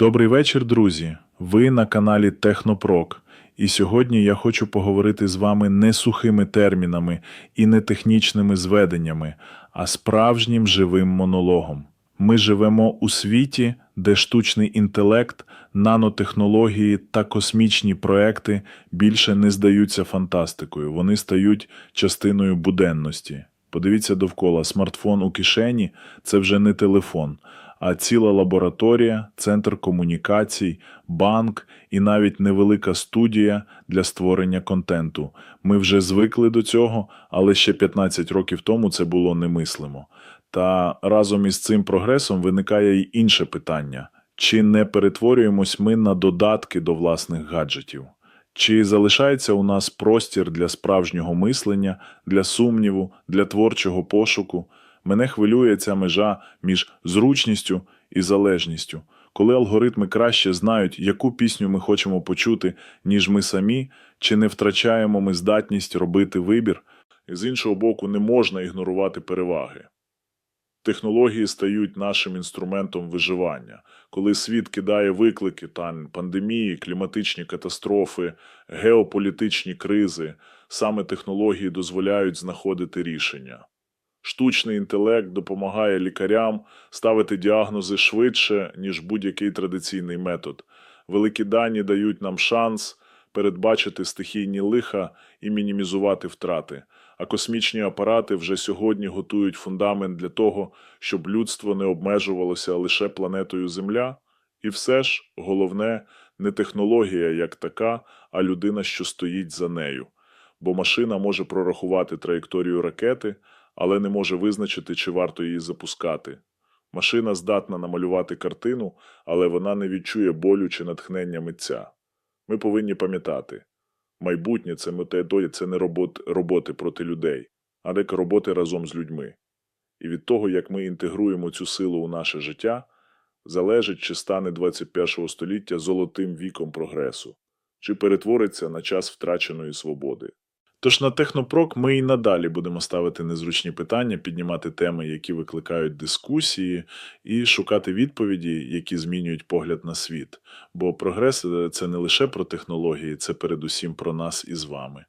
Добрий вечір, друзі. Ви на каналі Технопрок. І сьогодні я хочу поговорити з вами не сухими термінами і не технічними зведеннями, а справжнім живим монологом. Ми живемо у світі, де штучний інтелект, нанотехнології та космічні проекти більше не здаються фантастикою, вони стають частиною буденності. Подивіться довкола, смартфон у кишені це вже не телефон, а ціла лабораторія, центр комунікацій, банк і навіть невелика студія для створення контенту. Ми вже звикли до цього, але ще 15 років тому це було немислимо. Та разом із цим прогресом виникає й інше питання: чи не перетворюємось ми на додатки до власних гаджетів? Чи залишається у нас простір для справжнього мислення, для сумніву, для творчого пошуку? Мене хвилює ця межа між зручністю і залежністю, коли алгоритми краще знають, яку пісню ми хочемо почути, ніж ми самі, чи не втрачаємо ми здатність робити вибір, і з іншого боку, не можна ігнорувати переваги. Технології стають нашим інструментом виживання. Коли світ кидає виклики там, пандемії, кліматичні катастрофи, геополітичні кризи, саме технології дозволяють знаходити рішення. Штучний інтелект допомагає лікарям ставити діагнози швидше, ніж будь-який традиційний метод. Великі дані дають нам шанс передбачити стихійні лиха і мінімізувати втрати. А космічні апарати вже сьогодні готують фундамент для того, щоб людство не обмежувалося лише планетою Земля. І все ж головне не технологія як така, а людина, що стоїть за нею. Бо машина може прорахувати траєкторію ракети, але не може визначити, чи варто її запускати. Машина здатна намалювати картину, але вона не відчує болю чи натхнення митця. Ми повинні пам'ятати, майбутнє це методія, це не робот, роботи проти людей, а не роботи разом з людьми. І від того, як ми інтегруємо цю силу у наше життя, залежить, чи стане 21 століття золотим віком прогресу, чи перетвориться на час втраченої свободи. Тож на Технопрок ми і надалі будемо ставити незручні питання, піднімати теми, які викликають дискусії, і шукати відповіді, які змінюють погляд на світ. Бо прогрес е, це не лише про технології, це передусім про нас із вами.